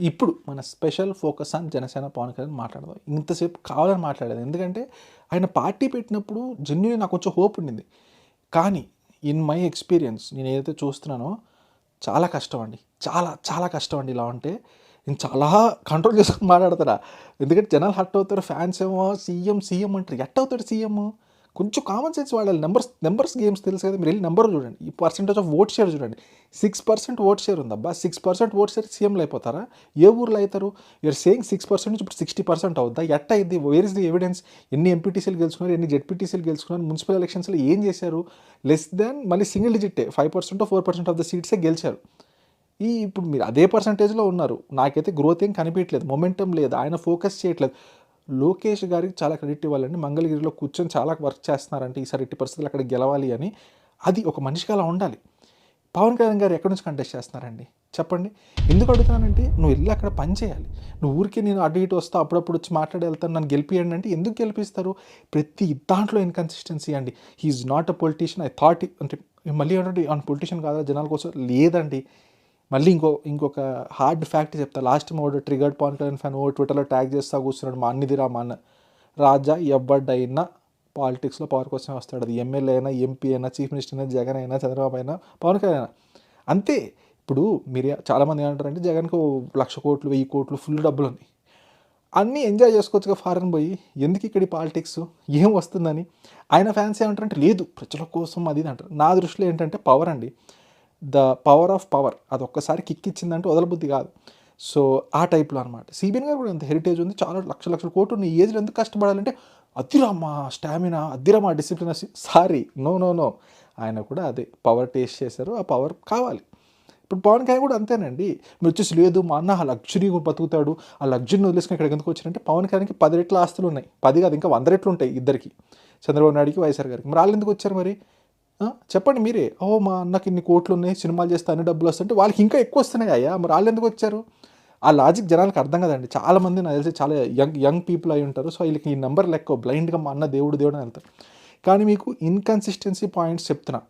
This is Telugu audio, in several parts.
ఇప్పుడు మన special focus on Janasena Pawan Kalyan మాట్లాడదాం. ఇంతసేపు కావాలని మాట్లాడేది ఎందుకంటే ఆయన పార్టీ పెట్టినప్పుడు జెన్యున్ నాకు కొంచెం హోప్ ఉండింది. కానీ ఇన్ మై ఎక్స్పీరియన్స్ నేను ఏదైతే చూస్తున్నానో చాలా కష్టం అండి. చాలా చాలా కష్టం అండి ఇలా ఉంటే. నేను చాలా కంట్రోల్ చేసుకుని మాట్లాడతారా? ఎందుకంటే జనాలు హట్ అవుతారు ఫ్యాన్స్ ఏమో సీఎం సీఎం అంటారు. ఎట్ అవుతాడు సీఎం కొంచెం కామన్ సెన్స్ వాడాలి. నెంబర్స్ నెంబర్స్ గేమ్స్ తెలుసు కదా మీరు వెళ్ళి నెంబర్ చూడండి. ఈ పర్సెంటేజ్ ఆఫ్ ఓట్ షేర్ చూడండి. సిక్స్ పర్సెంట్ ఓట్ షేర్ ఉందబ్బా సిక్స్ పర్సెంట్ ఓట్ షేర్ సీఎంలు అయిపోతారా? ఏ ఊర్లో అవుతారు యూఆర్ సేయింగ్ సిక్స్ పర్సెంట్ నుంచి ఇప్పుడు సిక్స్టీ పర్సెంట్ అవుద్దా? ఎట్ట అయింది? వేర్ ఇస్ ది ఎవిడెన్స్ ఎన్ని ఎంపీటీసీలు గెలుచుకున్నారు? ఎన్ని జెడ్పీటీసీలు గెలుచుకున్నారు? మున్సిపల్ ఎలక్షన్స్లో ఏం చేశారు? లెస్ దాన్ మళ్ళీ single డిజిట్టే five percent four percent of the సీట్సే గెలిచారు. ఈ ఇప్పుడు మీరు అదే పర్సంటేజ్లో ఉన్నారు. నాకైతే గ్రోత్ ఏం కనిపించట్లేదు. మొమెంటం లేదు. ఆయన ఫోకస్ చేయట్లేదు. లోకేష్ గారికి చాలా క్రెడిట్ ఇవ్వాలండి. మంగళగిరిలో కూర్చొని చాలా వర్క్ చేస్తున్నారంటే ఈసారి ఇట్టి పరిస్థితులు అక్కడ గెలవాలి అని అది ఒక మనిషికి అలా ఉండాలి. పవన్ కళ్యాణ్ గారు ఎక్కడి నుంచి కంటెస్ట్ చేస్తున్నారండి? చెప్పండి. ఎందుకు అడుగుతానంటే నువ్వు వెళ్ళి అక్కడ పని చేయాలి. నువ్వు ఊరికి నేను అటు ఇటు వస్తా అప్పుడప్పుడు వచ్చి మాట్లాడి వెళ్తాను నన్ను గెలిపియండి అంటే ఎందుకు గెలిపిస్తారు? ప్రతి దాంట్లో ఇన్కన్సిస్టెన్సీ అండి. He's not a politician I thought అంటే మళ్ళీ ఏంటంటే ఆయన పొలిటీషియన్ కాదా జనాల కోసం లేదండి. మళ్ళీ ఇంకో ఇంకొక హార్డ్ ఫ్యాక్ట్ చెప్తా. Last mode triggered Pawan Kalyan fan ఓ ట్విట్టర్లో ట్యాగ్ చేస్తా కూర్చున్నాడు. మా అన్నిదిరా మా అన్న. రాజా ఎవడ్డైనా పాలిటిక్స్లో పవర్ కోసం వస్తాడు. అది ఎమ్మెల్యే అయినా ఎంపీ అయినా చీఫ్ మినిస్టర్ అయినా జగన్ అయినా చంద్రబాబు అయినా పవన్ కళ్యాణ్ అయినా. అంతే. ఇప్పుడు మీరు చాలామంది ఏమంటారంటే జగన్కి ఓ లక్ష కోట్లు వెయ్యి కోట్లు ఫుల్ డబ్బులు ఉన్నాయి అన్నీ ఎంజాయ్ చేసుకోవచ్చుగా ఫారెన్ పోయి. ఎందుకు ఇక్కడి పాలిటిక్స్ ఏం వస్తుందని? ఆయన ఫ్యాన్స్ ఏమంటారంటే లేదు ప్రజల కోసం అది అంటారు. నా దృష్టిలో ఏంటంటే పవర్ అండి. ద పవర్ ఆఫ్ పవర్ అది ఒక్కసారి కిక్ ఇచ్చిందంటే వదలబుద్ధి కాదు. సో ఆ టైప్లో అనమాట సిబిఎన్ గారు కూడా ఎంత హెరిటేజ్ ఉంది చాలా లక్ష లక్షల కోట్లు ఉన్న ఏజ్లో ఎందుకు కష్టపడాలంటే అద్దిరా మా స్టామినా అద్దిరా మా discipline sorry no no no. ఆయన కూడా అదే పవర్ టేస్ట్ చేశారు ఆ పవర్ కావాలి. ఇప్పుడు పవన్ కళ్యాణ్ కూడా అంతేనండి. మీరు వచ్చేసి లేదు మా అన్న ఆ లగ్జరీ బతుకుతాడు ఆ లగ్జరీని వదిలేసుకుని ఇక్కడికి ఎందుకు వచ్చారంటే పవన్ కళ్యాణ్కి పది రెట్ల ఆస్తులు ఉన్నాయి. పది కాదు ఇంకా వంద రెట్లు ఉంటాయి ఇద్దరికి. చంద్రబాబు నాయుడుకి వైఎస్ఆర్ గారికి. మరి వాళ్ళు ఎందుకు వచ్చారు మరి? చెప్పండి మీరే. ఓ మా అన్నకి ఇన్ని కోట్లు ఉన్నాయి సినిమాలు చేస్తే అన్ని డబ్బులు వస్తుంటే వాళ్ళకి ఇంకా ఎక్కువ వస్తున్నాయి అయ్యా. మరి వాళ్ళు ఎందుకు వచ్చారు? ఆ లాజిక్ జనాలకు అర్థం కదండి. చాలా మంది నాకు తెలిసి చాలా యంగ్ యంగ్ పీపుల్ అయి ఉంటారు. సో వీళ్ళకి ఈ నెంబర్ లెక్క బ్లైండ్గా మా అన్న దేవుడు దేవుడు అని వెళ్తారు. కానీ మీకు ఇన్కన్సిస్టెన్సీ పాయింట్స్ చెప్తున్నా.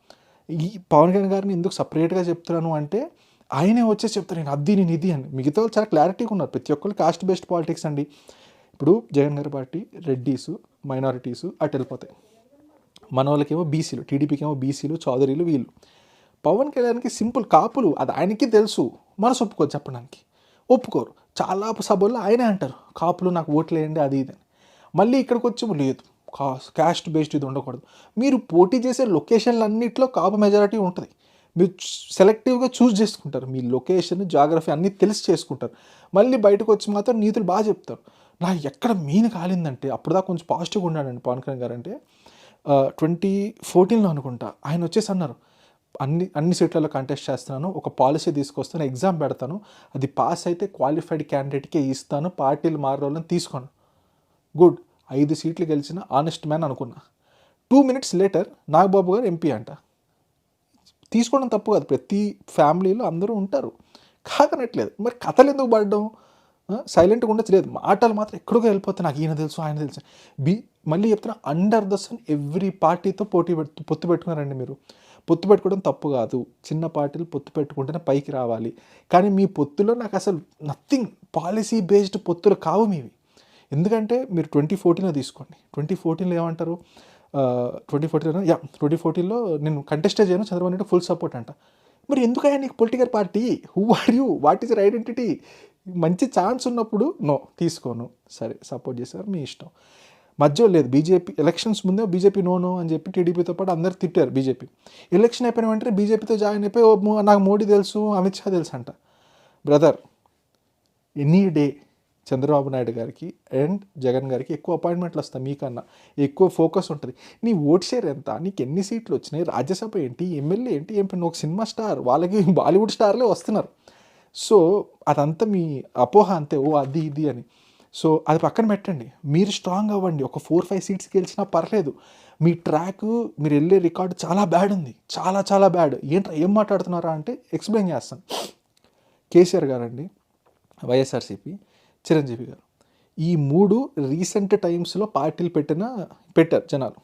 ఈ పవన్ కళ్యాణ్ గారిని ఎందుకు సపరేట్గా చెప్తున్నాను అంటే ఆయనే వచ్చేసి చెప్తారు నేను అది నేను ఇది అని. మిగతా వాళ్ళు చాలా క్లారిటీగా ఉన్నారు. ప్రతి ఒక్కరు కాస్ట్ బేస్డ్ పాలిటిక్స్ అండి. ఇప్పుడు జగన్ గారి పార్టీ రెడ్డీసు మైనారిటీసు అటు వెళ్ళిపోతాయి. మన వాళ్ళకేమో బీసీలు టీడీపీకి ఏమో బీసీలు చౌదరీలు వీళ్ళు. పవన్ కళ్యాణ్కి సింపుల్ కాపులు అది ఆయనకి తెలుసు. మనసు ఒప్పుకోరు చెప్పడానికి. ఒప్పుకోరు. చాలా సభల్లో ఆయనే అంటారు కాపులు నాకు ఓట్లు వేయండి అది ఇది అని. మళ్ళీ ఇక్కడికి వచ్చి లేదు కా క్యాస్ట్ బేస్డ్ ఇది ఉండకూడదు. మీరు పోటీ చేసే లొకేషన్లు అన్నింటిలో కాపు మెజారిటీ ఉంటుంది. మీరు సెలెక్టివ్గా చూస్ చేసుకుంటారు. మీ లొకేషన్ జాగ్రఫీ అన్నీ తెలిసి చేసుకుంటారు. మళ్ళీ బయటకు వచ్చి మాత్రం నీతులు బాగా చెప్తారు. నా ఎక్కడ మెయిన్ కాలిందంటే అప్పుడు దాకా కొంచెం పాజిటివ్గా ఉన్నాడండి పవన్ కళ్యాణ్ గారు అంటే ట్వంటీ ఫోర్టీన్లో అనుకుంటా. ఆయన వచ్చేసి అన్నారు అన్ని అన్ని సీట్లలో కంటెస్ట్ చేస్తున్నాను ఒక పాలసీ తీసుకొస్తాను ఎగ్జామ్ పెడతాను అది పాస్ అయితే క్వాలిఫైడ్ క్యాండిడేట్కే ఇస్తాను పార్టీలు మారోళ్ళని తీసుకోను. గుడ్ ఐదు సీట్లు గెలిచిన ఆనెస్ట్ మ్యాన్ అనుకున్నా. Two minutes later Nagababu garu MP అంట. తీసుకోవడం తప్పు కాదు ప్రతి ఫ్యామిలీలో అందరూ ఉంటారు. కాకనట్లేదు మరి కథలు ఎందుకు పడడం? సైలెంట్గా ఉండొచ్చు లేదు. మాటలు మాత్రం ఎక్కడికో వెళ్ళిపోతే నాకు ఈయన తెలుసు ఆయన తెలుసు. బి మళ్ళీ చెప్తున్నా అండర్ ద సన్ ఎవ్రీ పార్టీతో పోటీ పెట్టు పొత్తు పెట్టుకున్నారండి మీరు. పొత్తు పెట్టుకోవడం తప్పు కాదు. చిన్న పార్టీలు పొత్తు పెట్టుకుంటేనే పైకి రావాలి. కానీ మీ పొత్తులో నాకు అసలు నథింగ్ పాలసీ బేస్డ్ పొత్తులు కావు మీవి. ఎందుకంటే మీరు ట్వంటీ ఫోర్టీన్లో తీసుకోండి. ట్వంటీ ఫోర్టీన్లో ఏమంటారు? ట్వంటీ ఫోర్టీన్లో యా ట్వంటీ ఫోర్టీన్లో నేను కంటెస్టే చేయను చంద్రబాబు నాయుడు ఫుల్ సపోర్ట్ అంట. మరి ఎందుకయ్యా నీకు political party who are you what is your identity మంచి ఛాన్స్ ఉన్నప్పుడు నో తీసుకోను. సరే సపోర్ట్ చేశారు మీ ఇష్టం. మధ్యలో లేదు. బీజేపీ ఎలక్షన్స్ ముందే బీజేపీ నోను అని చెప్పి టీడీపీతో పాటు అందరు తిట్టారు బీజేపీ. ఎలక్షన్ అయిపోయిన వెంటనే బీజేపీతో జాయిన్ అయిపోయి "ఓ, నాకు మోడీ తెలుసు అమిత్ షా తెలుసు అంట. Brother any day Chandrababu Naidu గారికి అండ్ జగన్ గారికి ఎక్కువ అపాయింట్మెంట్లు వస్తాయి మీకన్నా. ఎక్కువ ఫోకస్ ఉంటుంది. నీ ఓట్ షేర్ ఎంత? నీకు ఎన్ని సీట్లు వచ్చినాయి? రాజ్యసభ ఏంటి? ఎమ్మెల్యే ఏంటి? ఏం ఒక సినిమా స్టార్. వాళ్ళకి బాలీవుడ్ స్టార్లే వస్తున్నారు. సో అదంతా మీ అపోహ అంతే. ఓ అది ఇది అని. సో అది పక్కన పెట్టండి. మీరు స్ట్రాంగ్ అవ్వండి. ఒక ఫోర్ ఫైవ్ సీట్స్ గెలిచినా పర్లేదు. మీ ట్రాక్ మీరు వెళ్ళే రికార్డు చాలా బ్యాడ్ ఉంది. చాలా చాలా బ్యాడ్ ఏంట్రా ఏం మాట్లాడుతున్నారా అంటే ఎక్స్ప్లెయిన్ చేస్తాను. కేసీఆర్ గారండి వైఎస్ఆర్సీపీ చిరంజీవి గారు. ఈ మూడు రీసెంట్ టైమ్స్లో పార్టీలు పెట్టిన పెట్టారు జనాలు.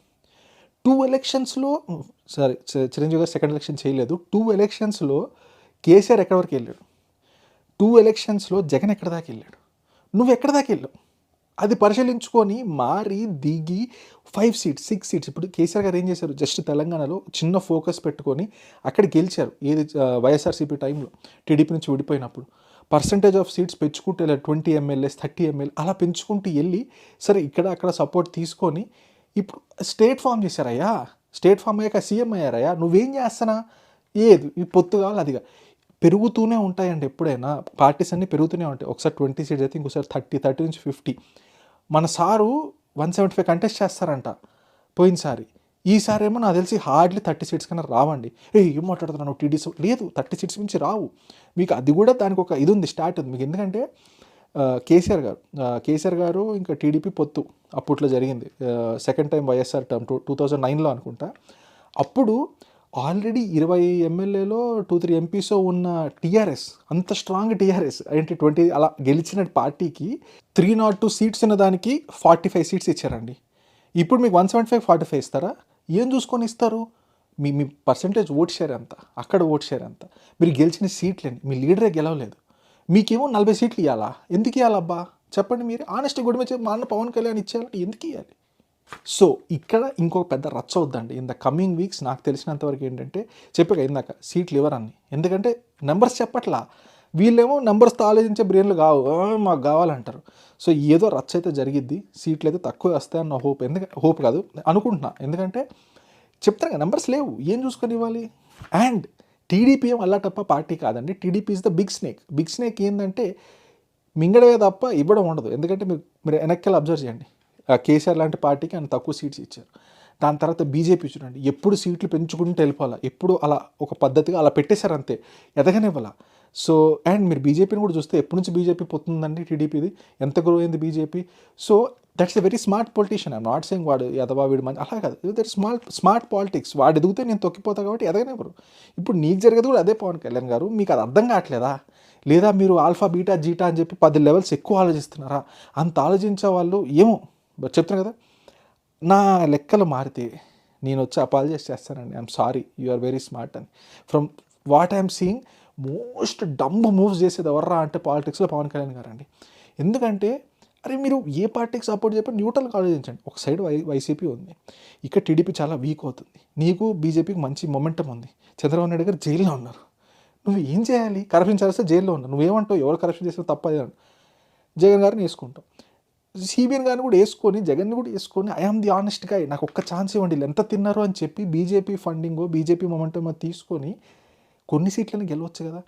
టూ ఎలక్షన్స్లో సరే చిరంజీవి గారు సెకండ్ ఎలక్షన్ చేయలేదు. టూ ఎలక్షన్స్లో కేసీఆర్ ఎక్కడి వరకు వెళ్ళాడు? టూ ఎలక్షన్స్లో జగన్ ఎక్కడి దాకా వెళ్ళాడు? నువ్వు ఎక్కడ దాకా వెళ్ళావు అది పరిశీలించుకొని మారి దిగి ఫైవ్ సీట్స్ సిక్స్ సీట్స్. ఇప్పుడు కేసీఆర్ గారు ఏం చేశారు? జస్ట్ తెలంగాణలో చిన్న ఫోకస్ పెట్టుకొని అక్కడ గెలిచారు. ఏది వైఎస్ఆర్సీపీ టైంలో టీడీపీ నుంచి విడిపోయినప్పుడు. పర్సంటేజ్ ఆఫ్ సీట్స్ పెంచుకుంటే ఇలా ట్వంటీ ఎమ్మెల్యేస్ థర్టీ ఎమ్మెల్యే అలా పెంచుకుంటూ వెళ్ళి సరే ఇక్కడ అక్కడ సపోర్ట్ తీసుకొని ఇప్పుడు స్టేట్ ఫామ్ చేశారయ్యా. స్టేట్ ఫామ్ అయ్యాక సీఎం అయ్యారయ్యా. నువ్వేం చేస్తానా ఏది? ఈ పొత్తు కావాలి అదిగా పెరుగుతూనే ఉంటాయండి ఎప్పుడైనా. పార్టీస్ అన్నీ పెరుగుతూనే ఉంటాయి. ఒకసారి ట్వంటీ సీట్స్ అయితే ఇంకోసారి థర్టీ థర్టీ నుంచి ఫిఫ్టీ. మన sir one seventy five contest చేస్తారంట పోయినసారి. ఈసారి ఏమో నాకు తెలిసి హార్డ్లీ థర్టీ సీట్స్ కన్నా రావండి. ఏ ఏం మాట్లాడుతున్నాను టీడీసీ లేదు థర్టీ సీట్స్ నుంచి రావు. మీకు అది కూడా దానికి ఒక ఇది ఉంది స్టార్ట్ ఉంది. మీకు ఎందుకంటే కేసీఆర్ గారు కేసీఆర్ గారు ఇంకా టీడీపీ పొత్తు అప్పట్లో జరిగింది. Second time YSR term two two thousand నైన్లో అనుకుంటా. అప్పుడు ఆల్రెడీ ఇరవై ఎమ్మెల్యేలో టూ త్రీ ఎంపీసో ఉన్న టీఆర్ఎస్ అంత స్ట్రాంగ్ టీఆర్ఎస్ ఏంటి ట్వంటీ అలా గెలిచిన పార్టీకి త్రీ నాట్ టూ సీట్స్ ఉన్న దానికి ఫార్టీ ఫైవ్ సీట్స్ ఇచ్చారండి. ఇప్పుడు మీకు one seventy five forty five ఇస్తారా? ఏం చూసుకొని ఇస్తారు? మీ మీ పర్సంటేజ్ ఓట్ షేర్ ఎంత? అక్కడ ఓట్ షేర్ ఎంత? మీరు గెలిచిన సీట్లేని మీ లీడరే గెలవలేదు. మీకేమో నలభై సీట్లు ఇవ్వాలా ఎందుకు ఇవ్వాలబ్బా చెప్పండి మీరు. ఆనెస్ట్ గుడి మీద మా అన్న పవన్ కళ్యాణ్ ఇచ్చేయాలంటే ఎందుకు ఇవ్వాలి సో ఇక్కడ ఇంకొక పెద్ద రచ్చ వద్దండి. ఇన్ ద కమింగ్ వీక్స్ నాకు తెలిసినంతవరకు ఏంటంటే చెప్పాక ఇందాక సీట్లు ఇవ్వరని ఎందుకంటే నెంబర్స్ చెప్పట్లా. వీళ్ళేమో నెంబర్స్తో ఆలోచించే బ్రెయిన్లు కావు. మాకు కావాలంటారు. సో ఏదో రచ్చ అయితే జరిగిద్ది. సీట్లు అయితే తక్కువ వస్తాయని హోప్. ఎందుకంటే హోప్ కాదు. అనుకుంటున్నా. ఎందుకంటే చెప్తారు కదా నెంబర్స్ లేవు. ఏం చూసుకొని ఇవ్వాలి? అండ్ టీడీపీ ఏం అల్లాటప్ప పార్టీ కాదండి. TDP is the big snake big snake ఏంటంటే మింగడమే తప్ప ఇవ్వడం ఉండదు. ఎందుకంటే మీరు మీరు వెనక్కి అబ్జర్వ్ చేయండి. కేసీఆర్ లాంటి పార్టీకి ఆయన తక్కువ సీట్స్ ఇచ్చారు. దాని తర్వాత బీజేపీ చూడండి ఎప్పుడు సీట్లు పెంచుకుంటూ వెళ్ళిపోవాలా? ఎప్పుడు అలా ఒక పద్ధతిగా అలా పెట్టేశారు అంతే ఎదగనివ్వాల? సో అండ్ మీరు బీజేపీని కూడా చూస్తే ఎప్పటి నుంచి బీజేపీ పోతుందండి టీడీపీది? ఎంత గ్రో అయింది BJP? So that's a very smart politician I'm not saying వాడు ఎదవా వీడు మంచి అలా కాదు. దట్ స్మార్ట్ స్మార్ట్ పాలిటిక్స్ వాడు ఎదిగితే నేను తొక్కిపోతా కాబట్టి ఎదగనివ్వరు. ఇప్పుడు నీకు జరిగేది కూడా అదే పవన్ కళ్యాణ్ గారు మీకు అది అర్థం కావట్లేదా? లేదా మీరు ఆల్ఫా బీటా జీటా అని చెప్పి పది లెవెల్స్ ఎక్కువ ఆలోచిస్తున్నారా? అంత ఆలోచించే వాళ్ళు ఏమో. బట్ చెప్తున్నా కదా? నా లెక్కలు మారితే నేను వచ్చి అపాలజైజ్ చేస్తానండి. I'm sorry you are very smart అని. From what I'm seeing most dumb moves చేసేది ఎవర్రా అంటే పాలిటిక్స్లో పవన్ కళ్యాణ్ గారు అండి ఎందుకంటే అరే మీరు ఏ పార్టీకి సపోర్ట్ చెప్పి న్యూట్రల్గా ఆలోచించండి ఒక సైడ్ వై వైసీపీ ఉంది. ఇక్కడ టీడీపీ చాలా వీక్ అవుతుంది. నీకు బీజేపీకి మంచి మొమెంటం ఉంది. చంద్రబాబు నాయుడు గారు జైల్లో ఉన్నారు. నువ్వు ఏం చేయాలి? కరప్షన్ చేస్తే జైల్లో ఉన్నావు నువ్వేమంటావు? ఎవరు కరప్షన్ చేస్తే తప్పదే అని. జగన్ గారిని వేసుకుంటావు సిబిఎన్ గారిని కూడా వేసుకొని జగన్ని కూడా వేసుకొని ఐఆమ్ ది ఆనెస్ట్గా నాకు ఒక్క ఛాన్స్ ఇవ్వండి. ఎంత తిన్నారు అని చెప్పి బీజేపీ ఫండింగ్ బీజేపీ మొమెంటం తీసుకొని కొన్ని సీట్లను గెలవచ్చు కదా.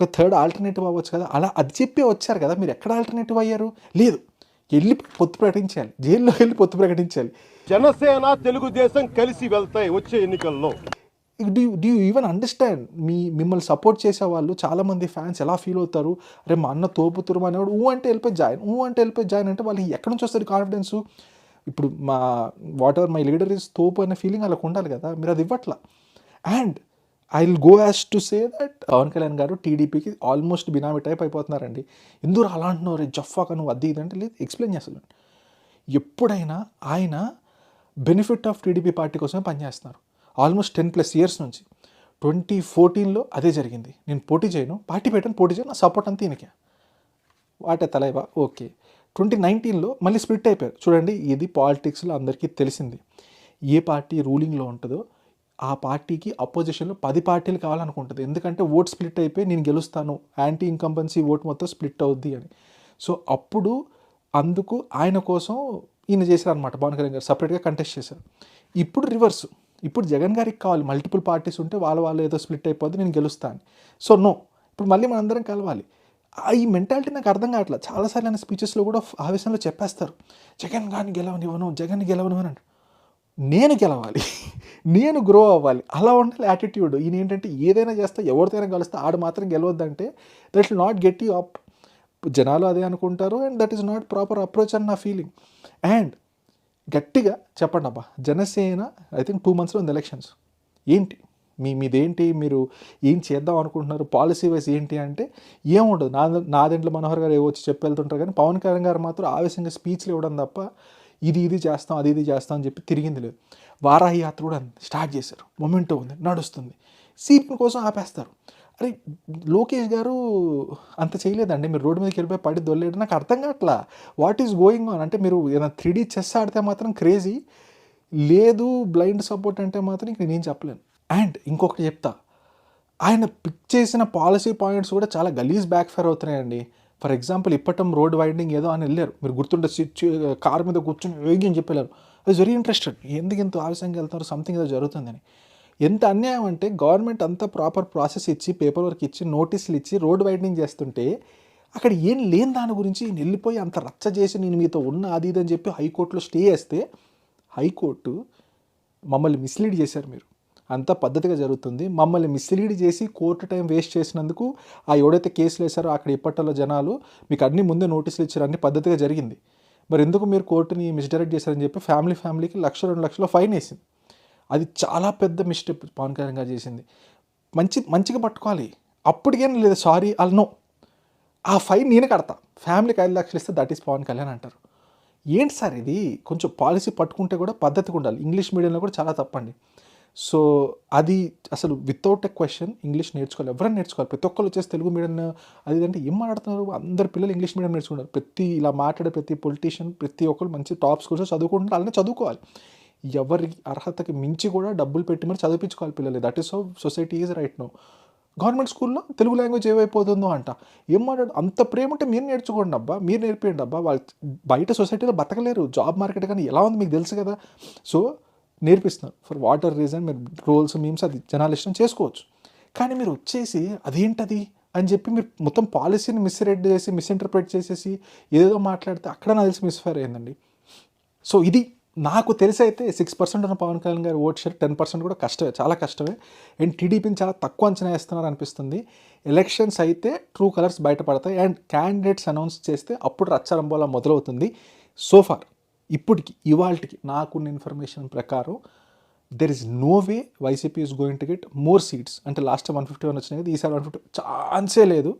ఒక థర్డ్ ఆల్టర్నేటివ్ అవ్వచ్చు కదా. అలా అది చెప్పి వచ్చారు కదా. మీరు ఎక్కడ ఆల్టర్నేటివ్ అయ్యారు? లేదు. వెళ్ళి పొత్తు ప్రకటించాలి. జైల్లో వెళ్ళి పొత్తు ప్రకటించాలి. జనసేన తెలుగుదేశం కలిసి వెళ్తాయి వచ్చే ఎన్నికల్లో. డూ డూ ఈవెన్ అండర్స్టాండ్ మీ మిమ్మల్ని సపోర్ట్ చేసే వాళ్ళు చాలామంది ఫ్యాన్స్ ఎలా ఫీల్ అవుతారు? అరే మా అన్న తోపుతురు అనేవాడు ఊ అంటే వెళ్ళిపోయి జాయిన్ ఊ అంటే వెళ్ళిపోయి జాయిన్ అంటే వాళ్ళకి ఎక్కడి నుంచి వస్తుంది కాన్ఫిడెన్స్ ఇప్పుడు మా whatever my leader is తోపు అనే ఫీలింగ్ అలా ఉండాలి కదా మీరు అది ఇవ్వట్లా? And I will go as to say that Pawan Kalyan గారు టీడీపీకి ఆల్మోస్ట్ బినామీ టైప్ అయిపోతున్నారండి. ఎందుకు అలా అంటున్నారు? రే జఫాక నువ్వు అది ఇది అంటే లేదు ఎక్స్ప్లెయిన్ చేస్తాను. ఎప్పుడైనా ఆయన బెనిఫిట్ ఆఫ్ టీడీపీ పార్టీ కోసమే పనిచేస్తున్నారు. ఆల్మోస్ట్ టెన్ ప్లస్ ఇయర్స్ నుంచి ట్వంటీ ఫోర్టీన్లో అదే జరిగింది. నేను పోటీ చేయను. పార్టీ పెట్టాను పోటీ చేయను. నా సపోర్ట్ అంతా ఈయనకే. వాటే తలైవా? ఓకే. ట్వంటీ నైన్టీన్లో మళ్ళీ స్ప్లిట్ అయిపోయారు. చూడండి ఇది పాలిటిక్స్లో అందరికీ తెలిసింది. ఏ పార్టీ రూలింగ్లో ఉంటుందో ఆ పార్టీకి అపోజిషన్లో పది పార్టీలు కావాలనుకుంటుంది. ఎందుకంటే ఓట్ స్ప్లిట్ అయిపోయి నేను గెలుస్తాను. యాంటీ ఇంకంపెన్సీ ఓట్ మొత్తం స్ప్లిట్ అవుద్ది అని. సో అప్పుడు అందుకు ఆయన కోసం ఈయన చేశారనమాట పవన్ కళ్యాణ్ గారు సపరేట్గా కంటెస్ట్ చేశారు. ఇప్పుడు రివర్స్. ఇప్పుడు జగన్ గారికి కావాలి మల్టిపుల్ పార్టీస్ ఉంటే వాళ్ళ వాళ్ళు ఏదో స్ప్లిట్ అయిపోద్ది నేను గెలుస్తాను. సో నో ఇప్పుడు మళ్ళీ మనందరం కలవాలి. ఆ ఈ మెంటాలిటీ నాకు అర్థం కావట్లేదు. చాలాసార్లు ఆయన స్పీచెస్లో కూడా ఆవేశంలో చెప్పేస్తారు. జగన్ గారిని గెలవనివ్వను జగన్ గెలవనివ్వను అంట నేను గెలవాలి. నేను గ్రో అవ్వాలి. అలా ఉండాలి యాటిట్యూడ్ ఈయన ఏంటంటే ఏదైనా చేస్తా ఎవరితోనైనా కలుస్తా ఆడు మాత్రం గెలవద్దంటే that will not get you up జనాలు అదే అనుకుంటారు and that is not proper approach అని నా ఫీలింగ్ అండ్ గట్టిగా చెప్పండి అబ్బా. జనసేన ఐ థింక్ టూ మంత్స్లో ఉంది ఎలక్షన్స్ ఏంటి? మీ మీదేంటి? మీరు ఏం చేద్దాం అనుకుంటున్నారు? పాలసీ వైజ్ ఏంటి అంటే ఏముండదు. నా నాదెంట్ల మనోహర్ గారు ఏవో వచ్చి చెప్పి వెళ్తుంటారు కానీ పవన్ కళ్యాణ్ గారు మాత్రం ఆవేశంగా స్పీచ్లు ఇవ్వడం తప్ప ఇది ఇది చేస్తాం అది ఇది చేస్తాం అని చెప్పి తిరిగింది లేదు. వారాహి యాత్ర కూడా స్టార్ట్ చేశారు. మొమెంటో ఉంది నడుస్తుంది. సీట్ కోసం ఆపేస్తారు. అరే లోకేష్ గారు అంత చేయలేదండి. మీరు రోడ్డు మీదకి వెళ్ళిపోయి పడి దొల్లేడు. నాకు అర్థం కావట్లా. వాట్ ఈస్ గోయింగ్ ఆన్ అంటే మీరు ఏదైనా త్రీ డీ చెస్ ఆడితే మాత్రం క్రేజీ లేదు బ్లైండ్ సపోర్ట్ అంటే మాత్రం ఇంక నేను చెప్పలేను. అండ్ ఇంకొకటి చెప్తా. ఆయన పిక్ చేసిన పాలసీ పాయింట్స్ కూడా చాలా గలీజ్ బ్యాక్ ఫైర్ అవుతున్నాయండి. For example Ippatam road widening ఏదో అని వెళ్ళారు. మీరు గుర్తుంటే సిచ్ కార్ మీద కూర్చొని వేగి అని చెప్పి వెళ్ళారు అది వెరీ ఇంట్రెస్టెడ్ ఎందుకు ఇంత ఆలస్యంగా వెళ్తున్నారు? సంథింగ్ ఏదో జరుగుతుందని. ఎంత అన్యాయం అంటే గవర్నమెంట్ అంతా ప్రాపర్ ప్రాసెస్ ఇచ్చి పేపర్ వర్క్ ఇచ్చి నోటీసులు ఇచ్చి రోడ్ వైడనింగ్ చేస్తుంటే అక్కడ ఏం లేని దాని గురించి నేను వెళ్ళిపోయి అంత రచ్చ చేసి నేను మీతో ఉన్న అది ఇది అని చెప్పి హైకోర్టులో స్టే చేస్తే హైకోర్టు మమ్మల్ని మిస్లీడ్ చేశారు మీరు. అంతా పద్ధతిగా జరుగుతుంది. మమ్మల్ని మిస్లీడ్ చేసి కోర్టు టైం వేస్ట్ చేసినందుకు ఆ ఎవడైతే కేసులు వేశారో అక్కడ ఇప్పట్లో జనాలు మీకు అన్ని ముందే నోటీసులు ఇచ్చారు అన్ని పద్ధతిగా జరిగింది. మరి ఎందుకు మీరు కోర్టుని మిస్డైరెక్ట్ చేశారని చెప్పి ఫ్యామిలీ ఫ్యామిలీకి లక్ష రెండు లక్షల ఫైన్ వేసింది? అది చాలా పెద్ద మిస్టేక్ పవన్ కళ్యాణ్ గారు చేసింది. మంచి మంచిగా పట్టుకోవాలి. అప్పటికేం లేదు సారీ అల్ నో ఆ ఫైన్ నేను కడతా. ఫ్యామిలీకి ఐదు లక్షలు ఇస్తే దట్ ఈస్ పవన్ కళ్యాణ్ అంటారు. ఏంటి సార్ ఇది? కొంచెం పాలసీ పట్టుకుంటే కూడా పద్ధతిగా ఉండాలి. ఇంగ్లీష్ మీడియంలో కూడా చాలా తప్పండి. సో అది అసలు వితౌట్ ఎ క్వశ్చన్ ఇంగ్లీష్ నేర్చుకోవాలి. ఎవరైనా నేర్చుకోవాలి. ప్రతి ఒక్కరు వచ్చేసి తెలుగు మీడియం అది అంటే ఏం మాట్లాడుతున్నారు? అందరు పిల్లలు ఇంగ్లీష్ మీడియం నేర్చుకుంటారు ప్రతి ఇలా మాట్లాడే ప్రతి పొలిటీషియన్ ప్రతి ఒక్కరు మంచి టాప్ స్కూల్స్ చదువుకుంటారు అలానే చదువుకోవాలి. ఎవరి అర్హతకి మించి కూడా డబ్బులు పెట్టి మరి చదివించుకోవాలి పిల్లలు. That is how society is right no government స్కూల్లో తెలుగు లాంగ్వేజ్ ఏమైపోతుందో అంట. ఏం మాట్లాడు అంత ప్రేమ ఉంటే మీరు నేర్చుకోండి అబ్బా మీరు నేర్పియండి అబ్బా. వాళ్ళు బయట సొసైటీలో బతకలేరు. జాబ్ మార్కెట్ కానీ ఎలా ఉంది మీకు తెలుసు కదా. సో నేర్పిస్తున్నారు. ఫర్ వాటర్ రీజన్ మీరు రోల్స్ మీమ్స్ అది జనాలు ఇష్టం చేసుకోవచ్చు. కానీ మీరు వచ్చేసి అదేంటది అని చెప్పి మీరు మొత్తం పాలసీని మిస్రెడ్ చేసి మిస్ఇంటర్ప్రిట్ చేసేసి ఏదో మాట్లాడితే అక్కడ నాకు తెలిసి మిస్ఫైర్ అయిందండి. సో ఇది నాకు తెలిసి అయితే సిక్స్ పర్సెంట్ ఉన్న పవన్ కళ్యాణ్ గారి ఓట్ షేర్ టెన్ పర్సెంట్ కూడా కష్టమే చాలా కష్టమే. అండ్ టీడీపీని చాలా తక్కువ అంచనా వేస్తున్నారు అనిపిస్తుంది. ఎలక్షన్స్ అయితే ట్రూ కలర్స్ బయటపడతాయి. అండ్ క్యాండిడేట్స్ అనౌన్స్ చేస్తే అప్పుడు రచ్చరంబోలా మొదలవుతుంది. సోఫార్ ఇప్పటికి ఇవాళకి నాకున్న ఇన్ఫర్మేషన్ ప్రకారం there is no way YCP is going to get more seats అంటే లాస్ట్ వన్ ఫిఫ్టీ వన్ వచ్చినాయి కదా ఈసారి వన్ ఫిఫ్టీ ఛాన్సే లేదు.